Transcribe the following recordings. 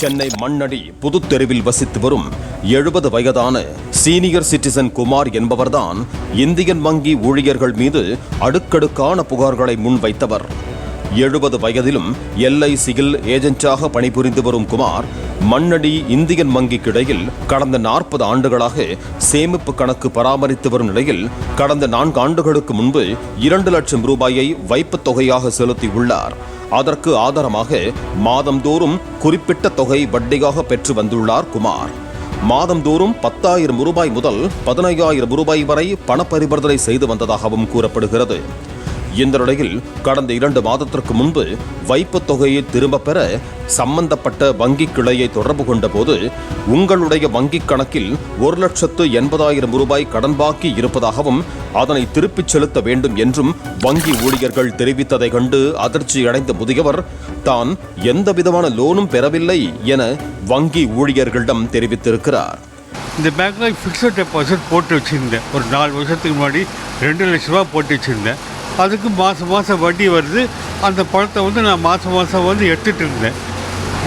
சென்னை மண்ணடி புதுத்தெருவில் வசித்து வரும் எழுபது வயதான சீனியர் சிட்டிசன் குமார் என்பவர்தான் இந்தியன் வங்கி ஊழியர்கள் மீது அடுக்கடுக்கான புகார்களை முன்வைத்தவர். எழுபது வயதிலும் எல்ஐசியில் ஏஜென்ட்டாக பணிபுரிந்து வரும் குமார் மண்ணடி இந்தியன் வங்கி கிடையில் கடந்த நாற்பது ஆண்டுகளாக சேமிப்பு கணக்கு பராமரித்து வரும் நிலையில் கடந்த நான்கு ஆண்டுகளுக்கு முன்பு இரண்டு லட்சம் ரூபாயை வைப்புத் தொகையாக செலுத்தியுள்ளார். அதற்கு ஆதாரமாக மாதந்தோறும் குறிப்பிட்ட தொகை வட்டியாக பெற்று வந்துள்ளார் குமார். மாதந்தோறும் பத்தாயிரம் ரூபாய் முதல் பதினையாயிரம் ரூபாய் வரை பண பரிவர்த்தனை செய்து வந்ததாகவும் கூறப்படுகிறது. இந்த நிலையில் கடந்த இரண்டு மாதத்திற்கு முன்பு வைப்புத் தொகையை திரும்பப் பெற சம்பந்தப்பட்ட வங்கி கிளையை தொடர்பு கொண்டபோது உங்களுடைய வங்கிக் கணக்கில் ஒரு லட்சத்து எண்பதாயிரம் ரூபாய் கடன் பாக்கி இருப்பதாகவும் அதனை திருப்பிச் செலுத்த வேண்டும் என்றும் வங்கி ஊழியர்கள் தெரிவித்ததை கண்டு அதிர்ச்சியடைந்த முதியவர் தான் எந்த விதமான லோனும் பெறவில்லை என வங்கி ஊழியர்களிடம் தெரிவித்திருக்கிறார். இந்த பேங்க்கில் ஃபிக்ஸட் டெபாசிட் போட்டு வச்சுருந்தேன். ஒரு நாலு வருஷத்துக்கு முன்னாடி ரெண்டு லட்ச ரூபா போட்டு வச்சுருந்தேன். அதுக்கு மாதம் மாதம் வட்டி வருது. அந்த பணத்தை வந்து நான் மாதம் மாதம் வந்து எடுத்துகிட்டு இருந்தேன்.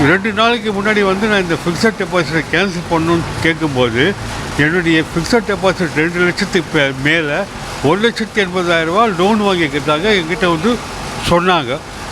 ரெண்டு நாளைக்கு முன்னாடி வந்து நான் இந்த ஃபிக்ஸட் டெபாசிட்டை கேன்சல் பண்ணணும்னு கேட்கும்போது என்னுடைய ஃபிக்ஸட் டெபாசிட் ரெண்டு லட்சத்துக்கு மேலே ஒரு லட்சத்தி எண்பதாயிரம் ரூபா லோன் வாங்கிக்கிறதாக என்கிட்ட வந்து சொன்னாங்க.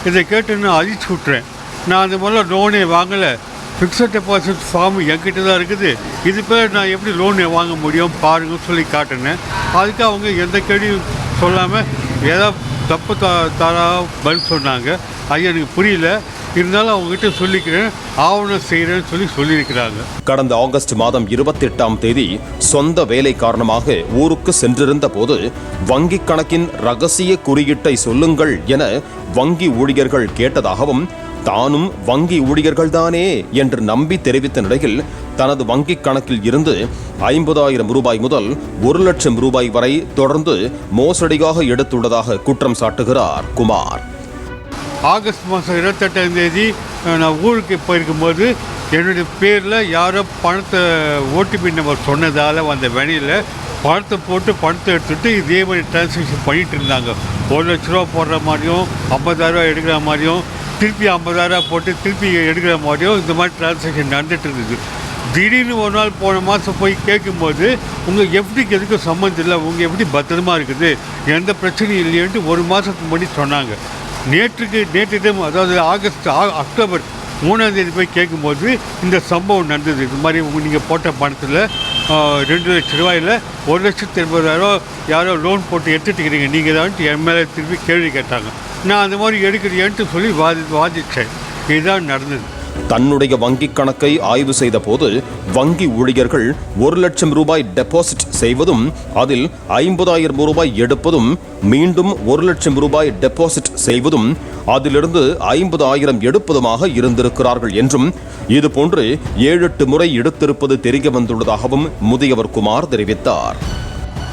இதை கேட்டு நான் அழிச்சு விட்றேன் நான் அந்த மாதிரிலாம் லோனே வாங்கலை. ஃபிக்ஸட் டெபாசிட் ஃபார்ம் என்கிட்ட தான் இருக்குது. இது பேர் நான் எப்படி லோன் வாங்க முடியும் பாருங்கன்னு சொல்லி காட்டினேன். அதுக்கு அவங்க எந்த கேள்வியும் சொல்லாமல் ஏதோ தப்பு த தாரா பதில் சொன்னாங்க. அது எனக்கு புரியல. இருந்தாலும் அவங்ககிட்ட சொல்லிக்கிறேன். ஆவணம் செய்கிறேன்னு சொல்லி சொல்லியிருக்கிறாங்க. கடந்த ஆகஸ்ட் மாதம் இருபத்தி எட்டாம் தேதி சொந்த வேலை காரணமாக ஊருக்கு சென்றிருந்த போது வங்கிக் கணக்கின் ரகசிய குறியீட்டை சொல்லுங்கள் என வங்கி ஊழியர்கள் கேட்டதாகவும் தானும் வங்கி ஊழியர்கள்தானே என்று நம்பி தெரிவித்த நிலையில் தனது வங்கிக் கணக்கில் இருந்து ஐம்பதாயிரம் ரூபாய் முதல் ஒரு லட்சம் ரூபாய் வரை தொடர்ந்து மோசடியாக எடுத்துள்ளதாக குற்றம் சாட்டுகிறார் குமார். ஆகஸ்ட் மாதம் இருபத்தெட்டாம் தேதி நான் ஊருக்கு போயிருக்கும்போது என்னுடைய பேரில் யாரோ பணத்தை ஓடிபி நம்பர் சொன்னதால் வந்த வெளியில் பணத்தை போட்டு பணத்தை எடுத்துகிட்டு இதே மாதிரி டிரான்சாக்ஷன் பண்ணிட்டு இருந்தாங்க. ஒரு லட்ச ரூபா போடுற மாதிரியும் ஐம்பதாயிரரூவா எடுக்கிற மாதிரியும் திருப்பி ஐம்பதாயிரரூவா போட்டு திருப்பி எடுக்கிற மாதிரியும் இந்த மாதிரி டிரான்சாக்ஷன் நடந்துட்டு இருந்தது. திடீர்னு ஒரு நாள் போன மாதம் போய் கேட்கும்போது உங்கள் எஃப்டிக்கு எதுக்கும் சம்மந்தம் இல்லை உங்கள் எப்படி பத்திரமா இருக்குது எந்த பிரச்சனையும் இல்லையன்ட்டு ஒரு மாதத்துக்கு முன்னாடி சொன்னாங்க. நேற்றுக்கு நேற்று டைம் அதாவது ஆகஸ்ட் ஆ- அக்டோபர் மூணாம் தேதி போய் கேட்கும்போது இந்த சம்பவம் நடந்தது. இது மாதிரி உங்கள் நீங்கள் போட்ட பணத்தில் ரெண்டு லட்ச ரூபாயில் ஒரு லட்சத்து எண்பதாயிரம் யாரோ லோன் போட்டு எடுத்துட்டு இருக்கிறீங்க நீங்கள் தான் என் மேலே திருப்பி கேள்வி கேட்டாங்க. நான் அந்த மாதிரி எடுக்கிறேன்ட்டு சொல்லி வாதி வாதிச்சேன். இதுதான் நடந்தது. தன்னுடைய வங்கிக் கணக்கை ஆய்வு செய்த போது வங்கி ஊழியர்கள் ஒரு லட்சம் ரூபாய் டெபாசிட் செய்வதும் அதில் ஐம்பதாயிரம் ரூபாய் எடுப்பதும் மீண்டும் ஒரு லட்சம் ரூபாய் டெபாசிட் செய்வதும் அதிலிருந்து ஐம்பது ஆயிரம் எடுப்பதுமாக இருந்திருக்கிறார்கள் என்றும் இதுபோன்று ஏழு எட்டு முறை எடுத்திருப்பது தெரிய வந்துள்ளதாகவும் முதியவர் குமார் தெரிவித்தார்.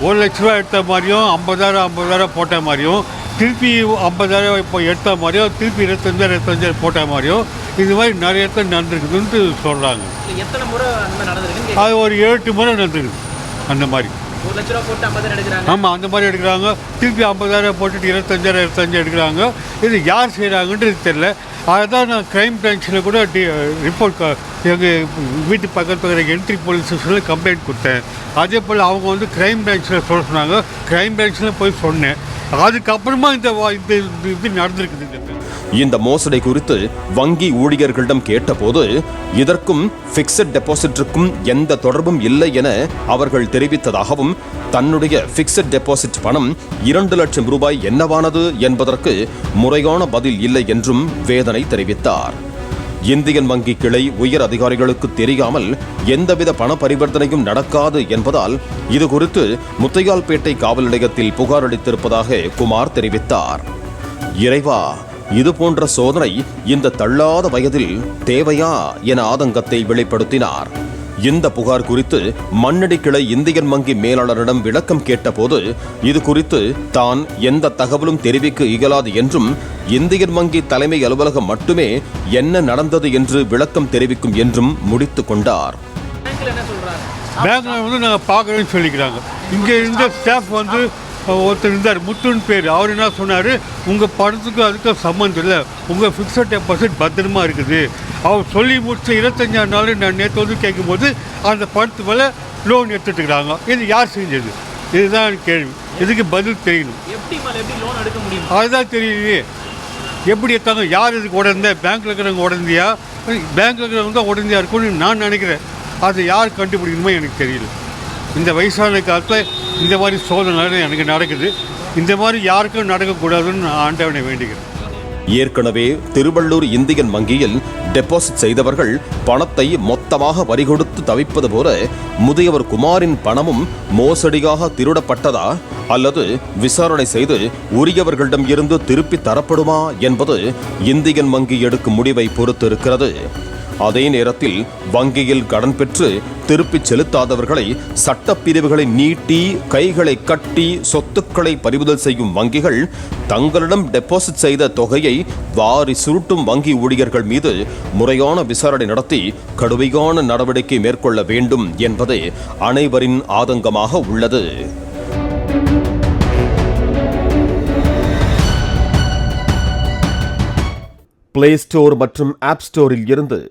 ஒரு லட்ச ரூபா எடுத்த மாதிரியும் ஐம்பதாயிரம் ஐம்பதாயிரம் போட்ட மாதிரியும் திருப்பி ஐம்பதாயிரம் இப்போ எடுத்த மாதிரியும் திருப்பி இருபத்தஞ்சாயிரம் இருபத்தஞ்சாயிரம் போட்ட மாதிரியும் இது மாதிரி நிறைய இடத்துல நடந்திருக்குதுன்ட்டு சொல்கிறாங்க எத்தனை முறை அது ஒரு எட்டு முறை நடந்திருக்குது அந்த மாதிரி. ஆமாம் அந்த மாதிரி எடுக்கிறாங்க. திருப்பி ஐம்பதாயிரம் போட்டுட்டு இருபத்தஞ்சாயிரம் இருபத்தஞ்சு எடுக்கிறாங்க. இது யார் செய்கிறாங்கன்றது தெரில அதுதான் நான் க்ரைம் பிரான்ச்சில் கூட டி ரிப்போர்ட் எங்கள் வீட்டு பக்கத்தில் இருக்கிற என்ட்ரி போலீஸ் ஸ்டேஷனில் கம்ப்ளைண்ட் கொடுத்தேன். அதே போல் அவங்க வந்து க்ரைம் பிரான்ச்சில் சொல்ல சொன்னாங்க. க்ரைம் பிரான்ச்சில் போய் சொன்னேன். அதுக்கப்புறமா இந்த இந்த இது நடந்திருக்குது இந்த இந்த மோசடி குறித்து வங்கி ஊழியர்களிடம் கேட்டபோது இதற்கும் பிக்சட் டெபாசிட்டிற்கும் எந்த தொடர்பும் இல்லை என அவர்கள் தெரிவித்ததாகவும் தன்னுடைய பிக்சட் டெபாசிட் பணம் இரண்டு லட்சம் ரூபாய் என்னவானது என்பதற்கு முறையான பதில் இல்லை என்றும் வேதனை தெரிவித்தார். இந்தியன் வங்கி கிளை உயர் அதிகாரிகளுக்கு தெரியாமல் எந்தவித பண பரிவர்த்தனையும் நடக்காது என்பதால் இது குறித்து முத்தையால்பேட்டை காவல் நிலையத்தில் புகார் அளித்திருப்பதாக குமார் தெரிவித்தார். இறைவா இது போன்ற சோதனை இந்த தள்ளாத வயதில் தேவையா என ஆதங்கத்தை வெளிப்படுத்தினார். இந்த புகார் குறித்து மண்ணடி கிளை இந்தியன் வங்கி மேலாளரிடம் விளக்கம் கேட்டபோது இது குறித்து தான் எந்த தகவலும் தெரிவிக்க இயலாது என்றும் இந்தியன் வங்கி தலைமை அலுவலகம் மட்டுமே என்ன நடந்தது என்று விளக்கம் தெரிவிக்கும் என்றும் முடித்துக் கொண்டார். பேங்க்ல என்ன சொல்றாங்க? பேங்க்ல வந்து நாங்கள் பார்க்குறேன்னு சொல்லிக்கிறாங்க. இங்கே இருந்த ஸ்டாஃப் வந்து ஒருத்தர் இருந்தார் முத்துன்னு பேர். அவர் என்ன சொன்னார்? உங்கள் பணத்துக்கும் அதுக்கும் சம்மந்தம் இல்லை. உங்கள் ஃபிக்ஸட் டெபாசிட் பத்திரமா இருக்குது. அவர் சொல்லி முடிச்ச இருபத்தஞ்சாம் நாள் நான் நேற்று வந்து கேட்கும்போது அந்த பணத்து மேலே லோன் எடுத்துட்டுக்கிறாங்க. இது யார் செஞ்சது? இதுதான் எனக்கு கேள்வி. இதுக்கு பதில் தெரியணும். எப்படி மேல எப்படி லோன் எடுக்க முடியும்? அதுதான் தெரியலையே. எப்படி எடுத்தாங்க? யார் இதுக்கு உடந்த? பேங்க்கில் இருக்கிறவங்க உடந்தியா? பேங்க்கில் இருக்கிறவங்க தான் உடந்தியா இருக்கும்னு நான் நினைக்கிறேன். அதை யார் கண்டுபிடிக்கணுமோ எனக்கு தெரியல. இந்த வயசான காலத்தில் இந்த மாதிரி சோதனை எனக்கு நடக்குது. இந்த மாதிரி யாருக்கும் நடக்கக்கூடாதுன்னு நான் ஆண்டவனை வேண்டுகிறேன். ஏற்கனவே திருவள்ளூர் இந்தியன் வங்கியில் டெபாசிட் செய்தவர்கள் பணத்தை மொத்தமாக வரி கொடுத்து தவிப்பது போல முதியவர் குமாரின் பணமும் மோசடியாக திருடப்பட்டதா? அல்லது விசாரணை செய்து உரியவர்களிடம் இருந்து திருப்பி தரப்படுமா என்பது இந்தியன் வங்கி எடுக்கும் முடிவை பொறுத்து இருக்கிறது அதே நேரத்தில் வங்கியில் கடன் பெற்று திருப்பிச் செலுத்தாதவர்களை சட்டப்பிரிவுகளை நீட்டி கைகளை கட்டி சொத்துக்களை பறிமுதல் செய்யும் வங்கிகள் தங்களிடம் டெபாசிட் செய்த தொகையை வாரி சுருட்டும் வங்கி ஊழியர்கள் மீது முறையான விசாரணை நடத்தி கடுமையான நடவடிக்கை மேற்கொள்ள வேண்டும் என்பது அனைவரின் ஆதங்கமாக உள்ளது. பிளே ஸ்டோர் மற்றும் ஆப் ஸ்டோரில் இருந்து